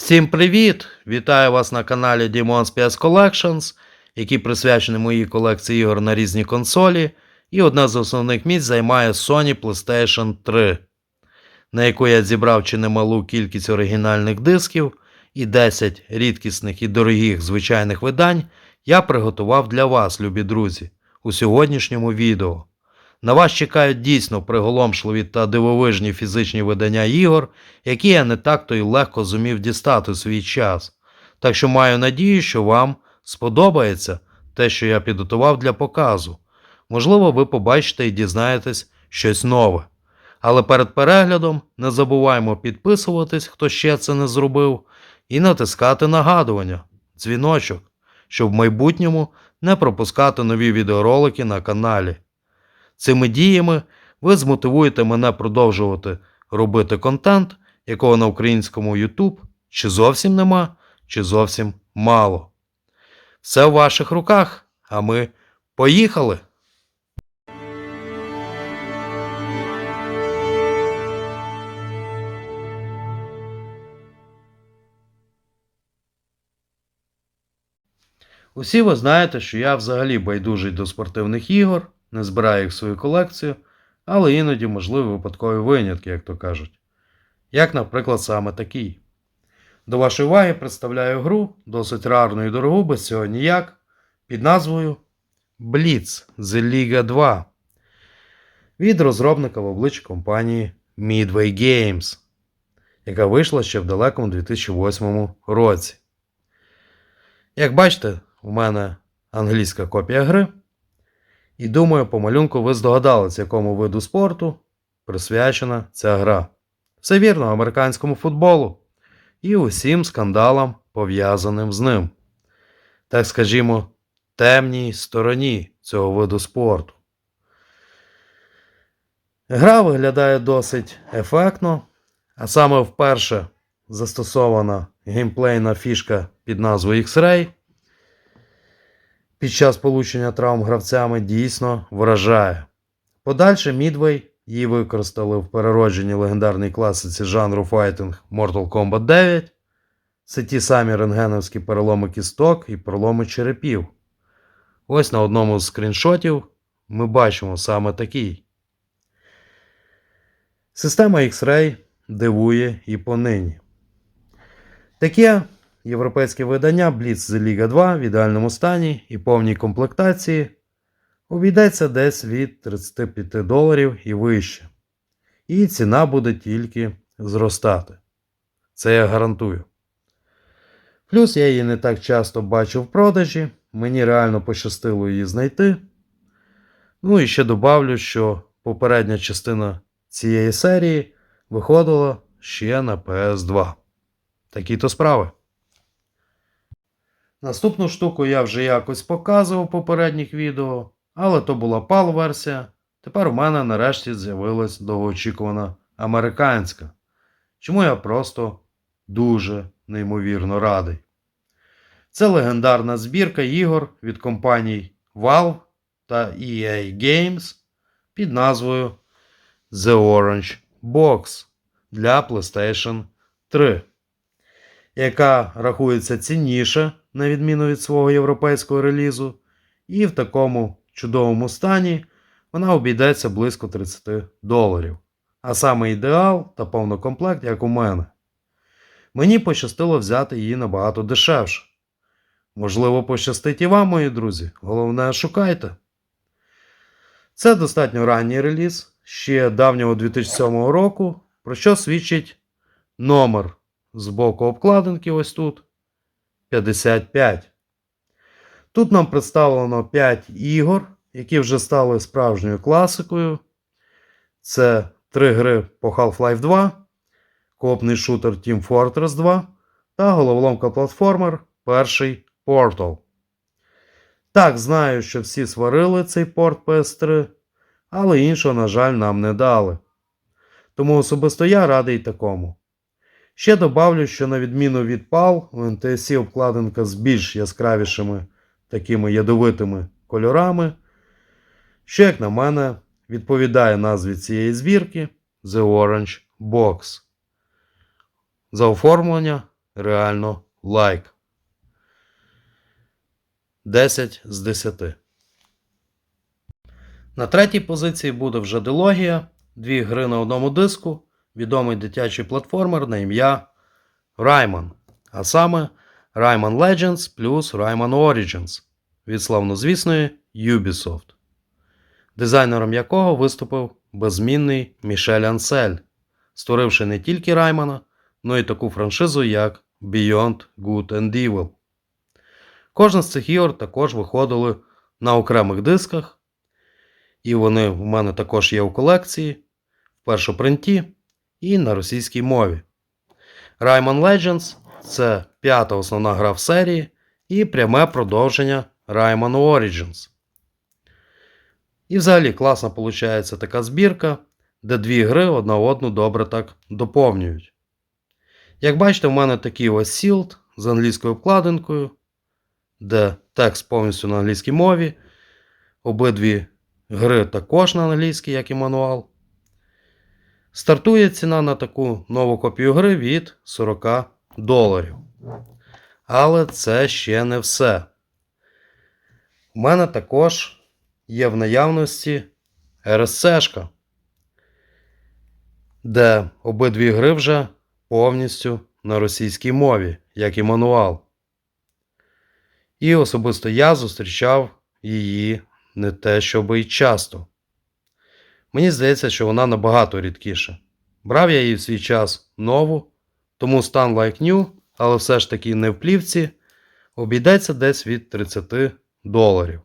Всім привіт! Вітаю вас на каналі Demon's PS Collections, який присвячений моїй колекції ігор на різні консолі, і одне з основних місць займає Sony PlayStation 3, на яку я зібрав чи немалу кількість оригінальних дисків і 10 рідкісних і дорогих звичайних видань я приготував для вас, любі друзі, у сьогоднішньому відео. На вас чекають дійсно приголомшливі та дивовижні фізичні видання ігор, які я не так-то й легко зумів дістати у свій час. Так що маю надію, що вам сподобається те, що я підготував для показу. Можливо, ви побачите і дізнаєтесь щось нове. Але перед переглядом не забуваємо підписуватись, хто ще це не зробив, і натискати нагадування, дзвіночок, щоб в майбутньому не пропускати нові відеоролики на каналі. Цими діями ви змотивуєте мене продовжувати робити контент, якого на українському YouTube чи зовсім нема, чи зовсім мало. Все в ваших руках, а ми поїхали! Усі ви знаєте, що я взагалі байдужий до спортивних ігор, не збираю їх в свою колекцію, але іноді можливі випадкові винятки, як то кажуть. Як, наприклад, саме такий. До вашої уваги представляю гру, досить рарну і дорогу, без цього ніяк, під назвою Blitz The Liga 2 від розробника в обличчі компанії Midway Games, яка вийшла ще в далекому 2008 році. Як бачите, у мене англійська копія гри. І думаю, по малюнку ви здогадались, якому виду спорту присвячена ця гра. Все вірно, американському футболу і усім скандалам, пов'язаним з ним. Так скажімо, темній стороні цього виду спорту. Гра виглядає досить ефектно, а саме вперше застосована геймплейна фішка під назвою X-Ray під час получення травм гравцями дійсно вражає. Подальше Мідвей її використали в переродженій легендарній класиці жанру файтинг Mortal Kombat 9. Це ті самі рентгеновські переломи кісток і переломи черепів. Ось на одному з скріншотів ми бачимо саме такий. Система X-Ray дивує і понині. Таке європейське видання Blitz Liga 2 в ідеальному стані і повній комплектації обійдеться десь від 35 доларів і вище. І ціна буде тільки зростати. Це я гарантую. Плюс я її не так часто бачу в продажі, мені реально пощастило її знайти. Ну і ще добавлю, що попередня частина цієї серії виходила ще на PS2. Такі то справи. Наступну штуку я вже якось показував в попередніх відео, але то була PAL-версія. Тепер у мене нарешті з'явилась довгоочікувана американська. Чому я просто дуже неймовірно радий. Це легендарна збірка ігор від компаній Valve та EA Games під назвою The Orange Box для PlayStation 3 яка рахується цінніше, на відміну від свого європейського релізу, і в такому чудовому стані вона обійдеться близько 30 доларів. А саме ідеал та повнокомплект, як у мене. Мені пощастило взяти її набагато дешевше. Можливо, пощастить і вам, мої друзі. Головне, шукайте. Це достатньо ранній реліз ще давнього 2007 року, про що свідчить номер з боку обкладинки ось тут 55. Тут нам представлено 5 ігор, які вже стали справжньою класикою. Це 3 гри по Half-Life 2, коопний шутер Team Fortress 2 та головоломка платформер перший Portal. Так, знаю, що всі сварили цей порт PS3, але іншого, на жаль, нам не дали. Тому особисто я радий такому. Ще добавлю, що на відміну від PAL, у NTSC обкладинка з більш яскравішими такими ядовитими кольорами, що, як на мене, відповідає назві цієї збірки The Orange Box. За оформлення реально лайк. 10 з 10. На третій позиції буде вже дилогія. Дві гри на одному диску. Відомий дитячий платформер на ім'я Rayman. А саме Rayman Legends плюс Rayman Origins від славнозвісної Ubisoft, дизайнером якого виступив беззмінний Мішель Ансель, створивши не тільки Раймана, но й таку франшизу, як Beyond Good and Evil. Кожна з цих ігор також виходили на окремих дисках, і вони в мене також є у колекції в першопринті і на російській мові. Rayman Legends це п'ята основна гра в серії і пряме продовження Rayman Origins. І взагалі класна виходить така збірка, де дві гри одна одну добре так доповнюють. Як бачите, в мене такий ось Sealed з англійською обкладинкою, де текст повністю на англійській мові. Обидві гри також на англійській, як і мануал. Стартує ціна на таку нову копію гри від 40 доларів. Але це ще не все. У мене також є в наявності RSC, де обидві гри вже повністю на російській мові, як і мануал. І особисто я зустрічав її не те, щоб і часто. Мені здається, що вона набагато рідкіша. Брав я її в свій час нову, тому стан like new, але все ж таки не в плівці, обійдеться десь від 30 доларів.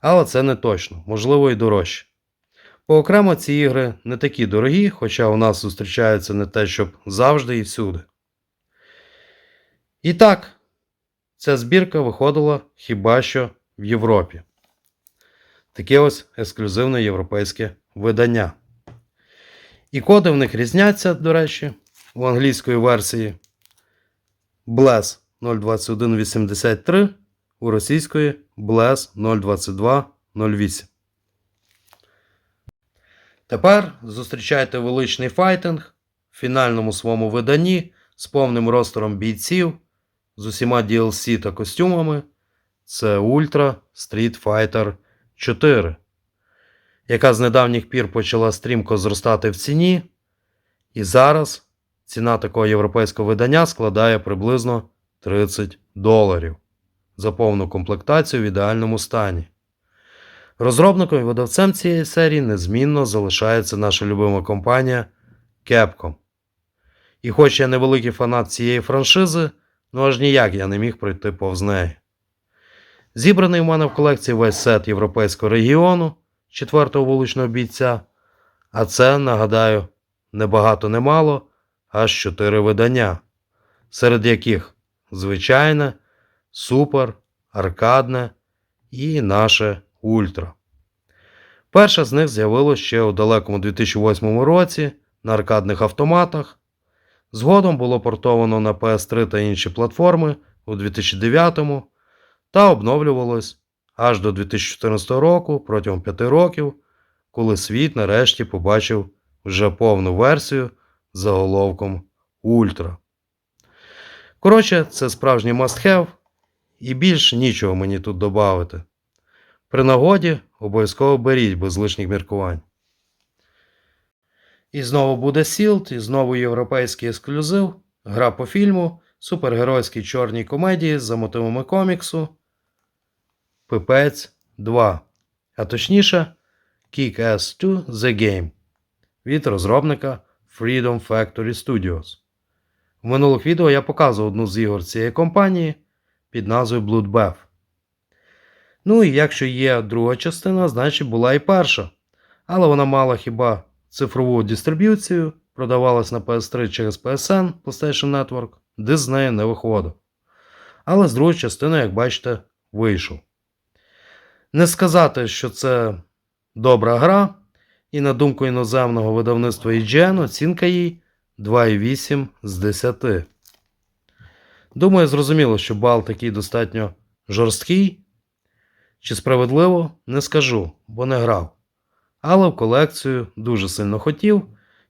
Але це не точно, можливо і дорожче. Поокремо ці ігри не такі дорогі, хоча у нас зустрічаються не те, щоб завжди і всюди. І так, ця збірка виходила хіба що в Європі. Таке ось ексклюзивне європейське видання. І коди в них різняться, до речі, у англійської версії BLES 02183, у російської BLES 02208. Тепер зустрічайте величний файтинг в фінальному своєму виданні з повним ростером бійців, з усіма DLC та костюмами. Це Ultra Street Fighter 4, яка з недавніх пір почала стрімко зростати в ціні. І зараз ціна такого європейського видання складає приблизно 30 доларів за повну комплектацію в ідеальному стані. Розробником і видавцем цієї серії незмінно залишається наша любима компанія Capcom. І хоч я невеликий фанат цієї франшизи, ну аж ніяк я не міг пройти повз неї. Зібраний у мене в колекції весь сет європейського регіону четвертого вуличного бійця, а це, нагадаю, не багато не аж чотири видання, серед яких звичайне, супер, аркадне і наше ультра. Перша з них з'явилася ще у далекому 2008 році на аркадних автоматах. Згодом було портовано на PS3 та інші платформи у 2009 та обновлювалось аж до 2014 року протягом 5 років, коли світ нарешті побачив вже повну версію з заголовком Ультра. Коротше, це справжній must-have, і більш нічого мені тут додати. При нагоді обов'язково беріть без лишніх міркувань. І знову буде Сілд, і знову європейський ексклюзив, гра по фільму, супергеройській чорній комедії за мотивами коміксу. Пипець 2. А точніше, Kick-Ass 2 The Game від розробника Freedom Factory Studios. В минулих відео я показував одну з ігор цієї компанії під назвою Bloodbath. Ну і якщо є друга частина, значить була і перша. Але вона мала хіба цифрову дистриб'юцію, продавалась на PS3 через PSN PlayStation Network, де з неї не виходив. Але з другої частини, як бачите, вийшов. Не сказати, що це добра гра, і на думку іноземного видавництва IGN оцінка їй 2,8 з 10. Думаю, зрозуміло, що бал такий достатньо жорсткий. Чи справедливо, не скажу, бо не грав. Але в колекцію дуже сильно хотів,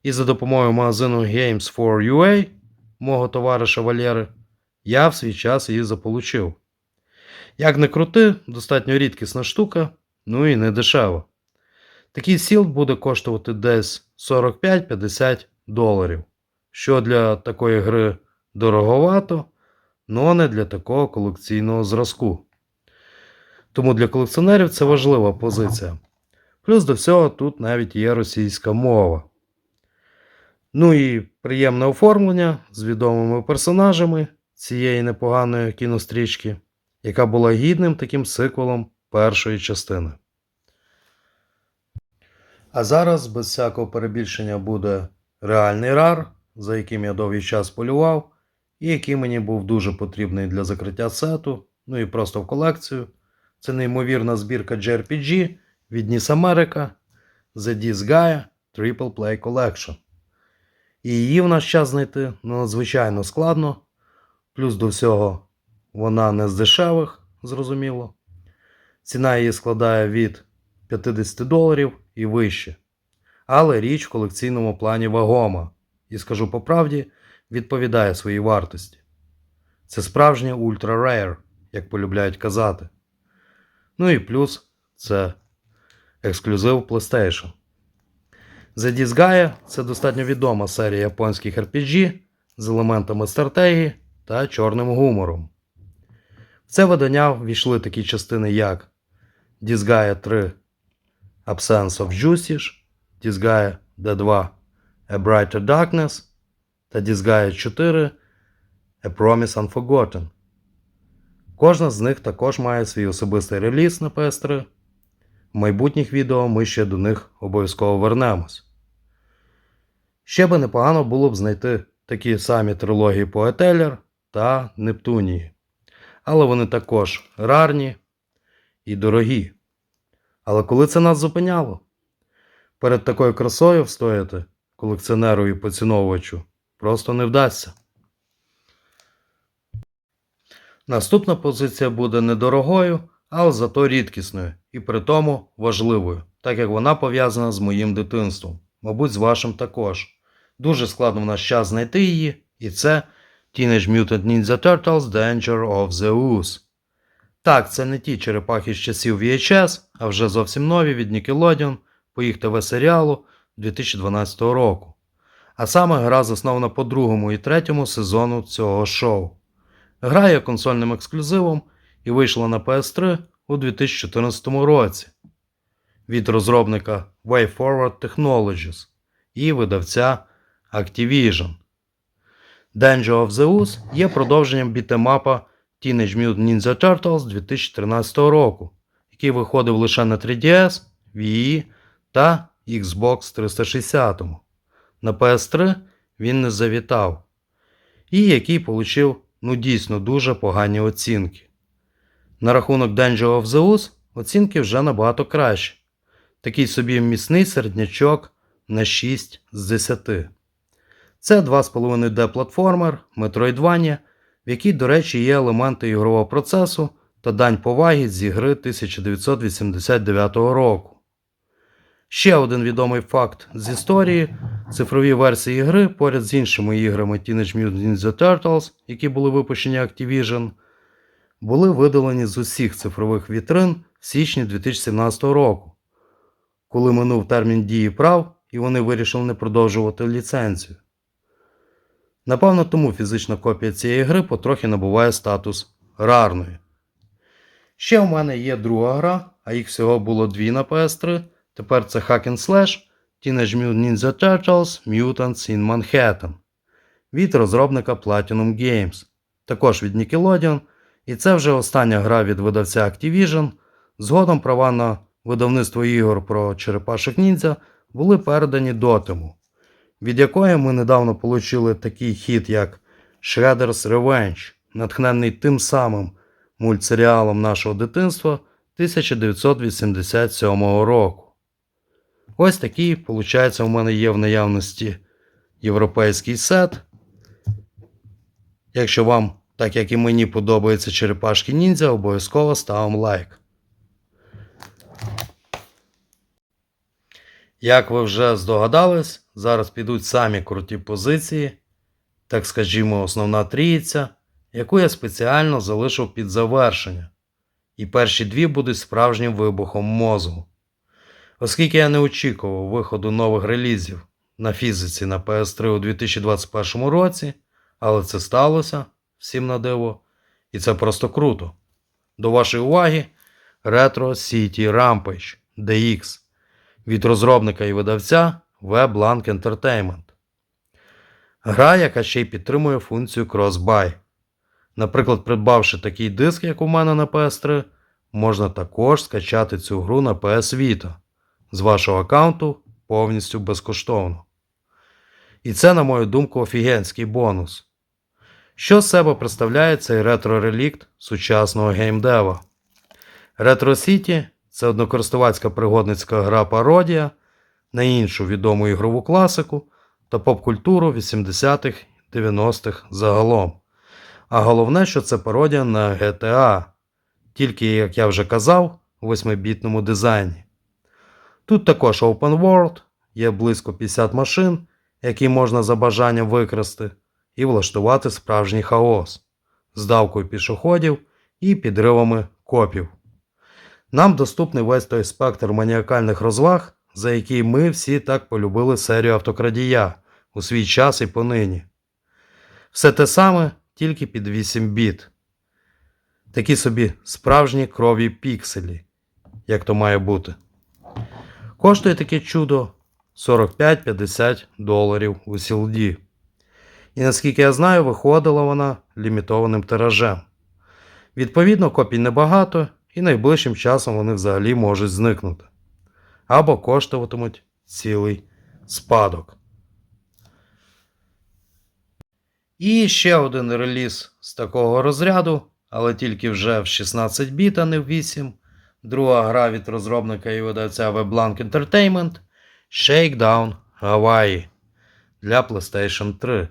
і за допомогою магазину Games 4 UA, мого товариша Валєри, я в свій час її заполучив. Як не крути, достатньо рідкісна штука, ну і не дешева. Такий сілд буде коштувати десь 45-50 доларів, що для такої гри дороговато, але не для такого колекційного зразку. Тому для колекціонерів це важлива позиція. Плюс до всього тут навіть є російська мова. Ну і приємне оформлення з відомими персонажами цієї непоганої кінострічки, яка була гідним таким сиквелом першої частини. А зараз, без всякого перебільшення, буде реальний рар, за яким я довгий час полював, і який мені був дуже потрібний для закриття сету, ну і просто в колекцію. Це неймовірна збірка JRPG від NIS America The Disgaea Triple Play Collection. І її в наш час знайти надзвичайно складно. Плюс до всього вона не з дешевих, зрозуміло. Ціна її складає від 50 доларів і вище. Але річ в колекційному плані вагома. І скажу по правді, відповідає своїй вартості. Це справжнє ультра rare, як полюбляють казати. Ну і плюс це ексклюзив PlayStation. The Disgaea – це достатньо відома серія японських RPG з елементами стратегії та чорним гумором. Це видання ввійшли такі частини, як Disgaea 3 Absence of Justice, Disgaea D2 A Brighter Darkness та Disgaea 4 A Promise Unforgotten. Кожна з них також має свій особистий реліз на PS3. В майбутніх відео ми ще до них обов'язково вернемось. Ще би непогано було б знайти такі самі трилогії по Етелер та Нептунії. Але вони також рарні і дорогі. Але коли це нас зупиняло? Перед такою красою встояти колекціонеру і поціновувачу просто не вдасться. Наступна позиція буде недорогою, але зато рідкісною і при тому важливою, так як вона пов'язана з моїм дитинством, мабуть, з вашим також. Дуже складно в наш час знайти її, і це Teenage Mutant Ninja Turtles Danger of the Ooze. Так, це не ті черепахи з часів VHS, а вже зовсім нові від Nickelodeon по їх ТВ-серіалу 2012 року. А саме гра заснована по другому і третьому сезону цього шоу. Гра є консольним ексклюзивом і вийшла на PS3 у 2014 році від розробника WayForward Technologies і видавця Activision. Danger of the Ooze є продовженням бітемапа Teenage Mutant Ninja Turtles 2013 року, який виходив лише на 3DS, Wii та Xbox 360. На PS3 він не завітав, і який отримав ну дійсно дуже погані оцінки. На рахунок Danger of the Ooze оцінки вже набагато кращі. Такий собі міцний середнячок на 6 з 10. Це 2,5D платформер Metroidvania, в якій, до речі, є елементи ігрового процесу та дань поваги з ігри 1989 року. Ще один відомий факт з історії: цифрові версії гри поряд з іншими іграми Teenage Mutant Ninja Turtles, які були випущені Activision, були видалені з усіх цифрових вітрин в січні 2017 року, коли минув термін дії прав і вони вирішили не продовжувати ліцензію. Напевно, тому фізична копія цієї гри потрохи набуває статус рарної. Ще в мене є друга гра, а їх всього було дві на PS3. Тепер це Hack and Slash Teenage Mutant Ninja Turtles Mutants in Manhattan від розробника Platinum Games, також від Nickelodeon, і це вже остання гра від видавця Activision. Згодом права на видавництво ігор про черепашок ніндзя були передані Дотему, від якої ми недавно отримали такий хіт, як Shredder's Revenge, натхнений тим самим мультсеріалом нашого дитинства 1987 року. Ось такий, виходить, у мене є в наявності європейський сет. Якщо вам, так як і мені, подобаються черепашки ніндзя, обов'язково ставимо лайк. Як ви вже здогадались, зараз підуть самі круті позиції, так скажімо, основна тріїця яку я спеціально залишив під завершення, і перші дві будуть справжнім вибухом мозку. Оскільки я не очікував виходу нових релізів на фізиці на PS3 у 2021 році, але це сталося всім на диво, і це просто круто. До вашої уваги Retro City Rampage DX від розробника і видавця WebLank Entertainment. Гра, яка ще й підтримує функцію Cross-Buy. Наприклад, придбавши такий диск, як у мене на PS3, можна також скачати цю гру на PS Vita з вашого аккаунту повністю безкоштовно. І це, на мою думку, офігенський бонус. Що з себе представляє цей ретро-релікт сучасного геймдева? Retro City це однокористувацька пригодницька гра пародія на іншу відому ігрову класику та поп-культуру 80-х 90-х загалом. А головне, що це пародія на GTA, тільки, як я вже казав, у 8-бітному дизайні. Тут також Open World, є близько 50 машин, які можна за бажанням викрасти, і влаштувати справжній хаос з давкою пішоходів і підривами копів. Нам доступний весь той спектр маніакальних розваг, за який ми всі так полюбили серію автокрадія у свій час і понині. Все те саме, тільки під 8 біт. Такі собі справжні крові пікселі, як то має бути. Коштує таке чудо 45-50 доларів у CLD. І наскільки я знаю, виходила вона лімітованим тиражем. Відповідно, копій небагато, і найближчим часом вони взагалі можуть зникнути. Або коштуватимуть цілий спадок. І ще один реліз з такого розряду, але тільки вже в 16 біт, а не в 8. Друга гра від розробника і видавця WebLank Entertainment Shakedown Hawaii для PlayStation 3.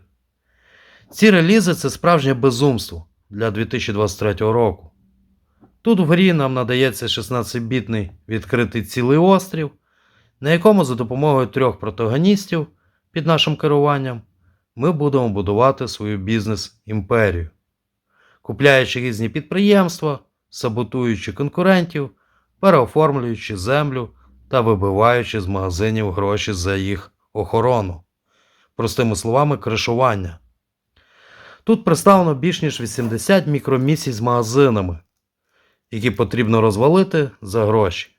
Ці релізи це справжнє безумство для 2023 року. Тут в грі нам надається 16-бітний відкритий цілий острів, на якому за допомогою трьох протагоністів під нашим керуванням ми будемо будувати свою бізнес-імперію, купляючи різні підприємства, саботуючи конкурентів, переоформлюючи землю та вибиваючи з магазинів гроші за їх охорону. Простими словами, кришування. Тут представлено більш ніж 80 мікромісій з магазинами, які потрібно розвалити за гроші.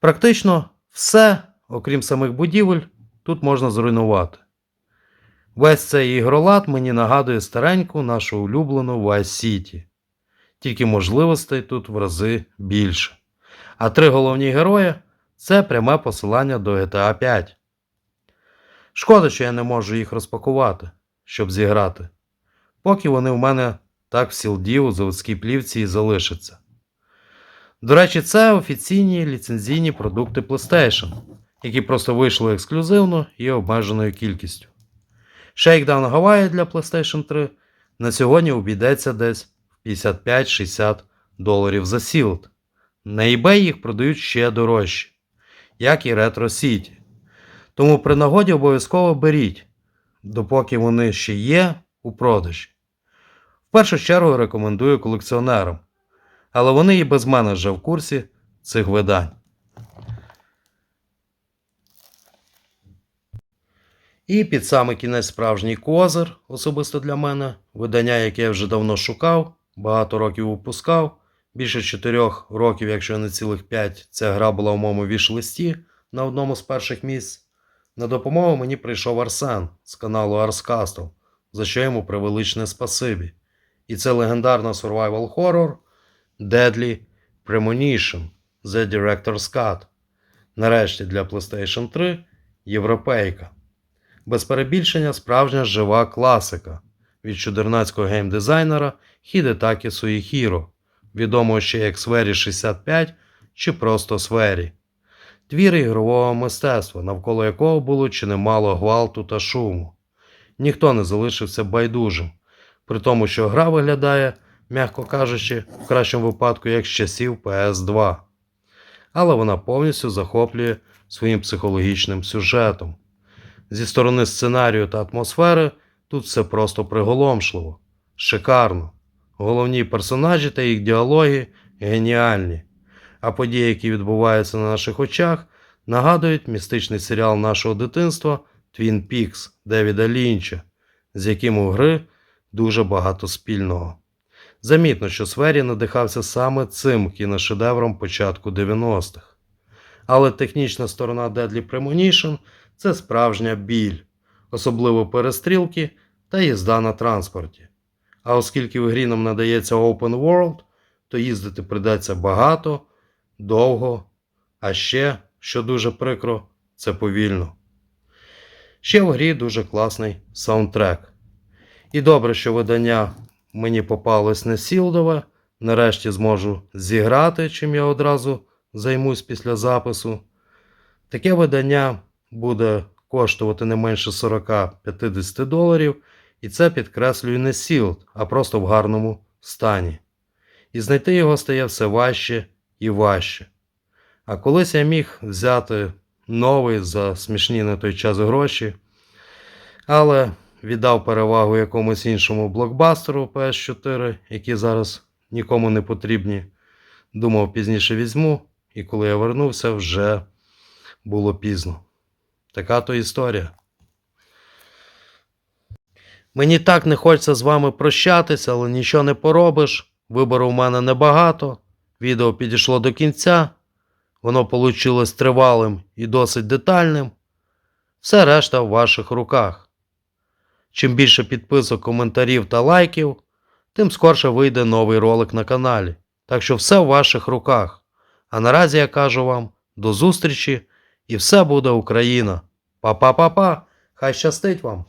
Практично все, окрім самих будівель, тут можна зруйнувати. Весь цей ігролад мені нагадує стареньку нашу улюблену City. Тільки можливостей тут в рази більше. А три головні герої це пряме посилання до GTA 5. Шкода, що я не можу їх розпакувати, щоб зіграти. Поки вони в мене так в сілді у заводській плівці і залишаться. До речі, це офіційні ліцензійні продукти PlayStation, які просто вийшли ексклюзивно і обмеженою кількістю. Shakedown Hawaii для PlayStation 3 на сьогодні обійдеться десь в 55-60 доларів за сілд. На eBay їх продають ще дорожче, як і Retro City. Тому при нагоді обов'язково беріть, допоки вони ще є у продажі. В першу чергу рекомендую колекціонерам, але вони і без мене вже в курсі цих видань. І під самий кінець справжній козир, особисто для мене, видання, яке я вже давно шукав, багато років випускав. Більше 4 років, якщо не цілих 5, ця гра була в моєму віш-листі на одному з перших місць. На допомогу мені прийшов Арсен з каналу Castle, за що йому превеличне спасибі. І це легендарна survival horror Deadly Premonition The Director's Cut. Нарешті для PlayStation 3 європейка. Без перебільшення справжня жива класика від чудернацького геймдизайнера Хідетакі Суїхіро, відомого ще як Сфері 65 чи просто Сфері. Твір ігрового мистецтва, навколо якого було чи немало гвалту та шуму. Ніхто не залишився байдужим, при тому, що гра виглядає, м'яко кажучи, в кращому випадку як з часів PS2. Але вона повністю захоплює своїм психологічним сюжетом. Зі сторони сценарію та атмосфери тут все просто приголомшливо. шикарно. Головні персонажі та їх діалоги геніальні. А події, які відбуваються на наших очах, нагадують містичний серіал нашого дитинства Twin Peaks Девіда Лінча, з яким у гри дуже багато спільного. Замітно, що Свері надихався саме цим кіношедевром початку 90-х. Але технічна сторона Deadly Premonition – це справжня біль, особливо перестрілки та їзда на транспорті. А оскільки в грі нам надається Open World, то їздити придеться багато, довго, а ще, що дуже прикро, це повільно. Ще в грі дуже класний саундтрек. І добре, що видання мені попалось не сілдове, нарешті зможу зіграти, чим я одразу займусь після запису. Таке видання буде коштувати не менше 40-50 доларів, і це підкреслюю не сілд, а просто в гарному стані. І знайти його стає все важче і важче. А колись я міг взяти новий за смішні на той час гроші, але віддав перевагу якомусь іншому блокбастеру PS4, які зараз нікому не потрібні. Думав, пізніше візьму, і коли я вернувся, вже було пізно. Така то історія. Мені так не хочеться з вами прощатися, але нічого не поробиш. Вибору в мене небагато. Відео підійшло до кінця. Воно вийшло тривалим і досить детальним. Все решта в ваших руках. Чим більше підписок, коментарів та лайків, тим скорше вийде новий ролик на каналі. Так що все в ваших руках. А наразі я кажу вам до зустрічі і все буде Україна. Па-па-па-па! Хай щастить вам!